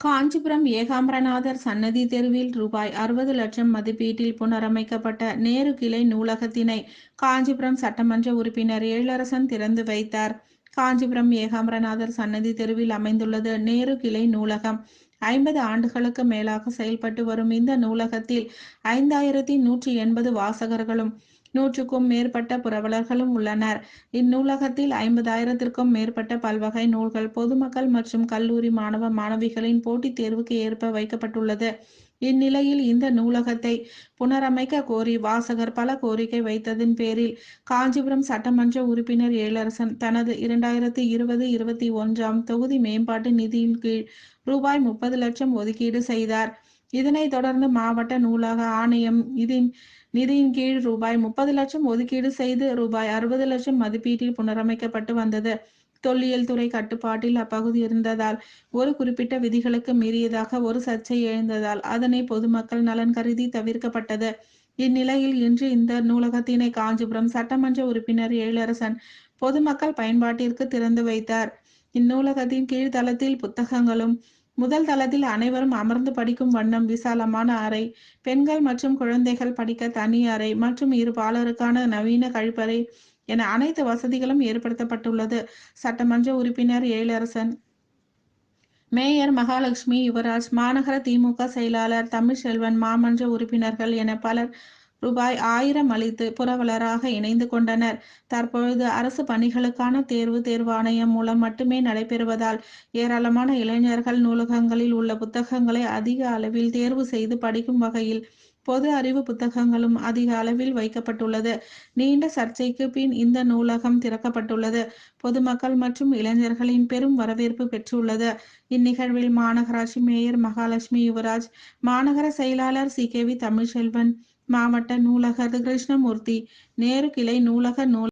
காஞ்சிபுரம் ஏகாம்பரநாதர் சன்னதி தெருவில் ரூபாய் அறுபது லட்சம் மதிப்பீட்டில் புனரமைக்கப்பட்ட நேரு கிளை நூலகத்தினை காஞ்சிபுரம் சட்டமன்ற உறுப்பினர் எழிலரசன் திறந்து வைத்தார். காஞ்சிபுரம் ஏகாம்பரநாதர் சன்னதி தெருவில் அமைந்துள்ளது நேரு கிளை நூலகம். ஐம்பது ஆண்டுகளுக்கு மேலாக செயல்பட்டு வரும் இந்த நூலகத்தில் ஐந்தாயிரத்தி நூற்றி எண்பது வாசகர்களும் நூற்றுக்கும் மேற்பட்ட புரவலர்களும் உள்ளனர். இந்நூலகத்தில் ஐம்பதாயிரத்திற்கும் மேற்பட்ட பல்வகை நூல்கள் பொதுமக்கள் மற்றும் கல்லூரி மாணவ மாணவிகளின் போட்டித் தேர்வுக்கு ஏற்ப வைக்கப்பட்டுள்ளது. இந்நிலையில் இந்த நூலகத்தை புனரமைக்க கோரி வாசகர் பல கோரிக்கை வைத்ததின் பேரில் காஞ்சிபுரம் சட்டமன்ற உறுப்பினர் ஏழரசன் தனது இரண்டாயிரத்தி இருபது இருபத்தி ஒன்றாம் தொகுதி மேம்பாட்டு நிதியின் கீழ் ரூபாய் முப்பது லட்சம் ஒதுக்கீடு செய்தார். இதனைத் தொடர்ந்து மாவட்ட நூலக ஆணையம் இதன் நிதியின் கீழ் ரூபாய் முப்பது லட்சம் ஒதுக்கீடு செய்து ரூபாய் அறுபது லட்சம் மதிப்பீட்டில் புனரமைக்கப்பட்டு வந்தது. தொல்லியல் துறை கட்டுப்பாட்டில் அப்பகுதி இருந்ததால் ஒரு குறிப்பிட்ட விதிகளுக்கு மீறியதாக ஒரு சர்ச்சை எழுந்ததால் அதனை பொதுமக்கள் நலன் கருதி தவிர்க்கப்பட்டது. இந்நிலையில் இன்று இந்த நூலகத்தினை காஞ்சிபுரம் சட்டமன்ற உறுப்பினர் எழிலரசன் பொதுமக்கள் பயன்பாட்டிற்கு திறந்து வைத்தார். இந்நூலகத்தின் கீழ்தளத்தில் புத்தகங்களும் முதல் தளத்தில் அனைவரும் அமர்ந்து படிக்கும் வண்ணம் விசாலமான அறை பெண்கள் மற்றும் குழந்தைகள் படிக்க தனி அறை மற்றும் இரு பாலருக்கான நவீன கழிப்பறை என அனைத்து வசதிகளும் ஏற்படுத்தப்பட்டுள்ளது. சட்டமன்ற உறுப்பினர் எழிலரசன் மேயர் மகாலட்சுமி யுவராஜ் மாநகர திமுக செயலாளர் தமிழ்செல்வன் மாமன்ற உறுப்பினர்கள் என பலர் ரூபாய் ஆயிரம் அளித்து புரவலராக இணைந்து கொண்டனர். தற்பொழுது அரசு பணிகளுக்கான தேர்வு தேர்வாணையம் மூலம் மட்டுமே நடைபெறுவதால் ஏராளமான இளைஞர்கள் நூலகங்களில் உள்ள புத்தகங்களை அதிக அளவில் தேர்வு செய்து படிக்கும் வகையில் பொது அறிவு புத்தகங்களும் அதிக அளவில் வைக்கப்பட்டுள்ளது. நீண்ட சர்ச்சைக்கு பின் இந்த நூலகம் திறக்கப்பட்டுள்ளது. பொதுமக்கள் மற்றும் இளைஞர்களின் பெரும் வரவேற்பு பெற்றுள்ளது. இந்நிகழ்வில் மாநகராட்சி மேயர் மகாலட்சுமி யுவராஜ் மாநகர செயலாளர் சி. கே. வி. தமிழ்செல்வன் மாவட்ட நூலகர் கிருஷ்ணமூர்த்தி நேரு கிளை நூலக நூல்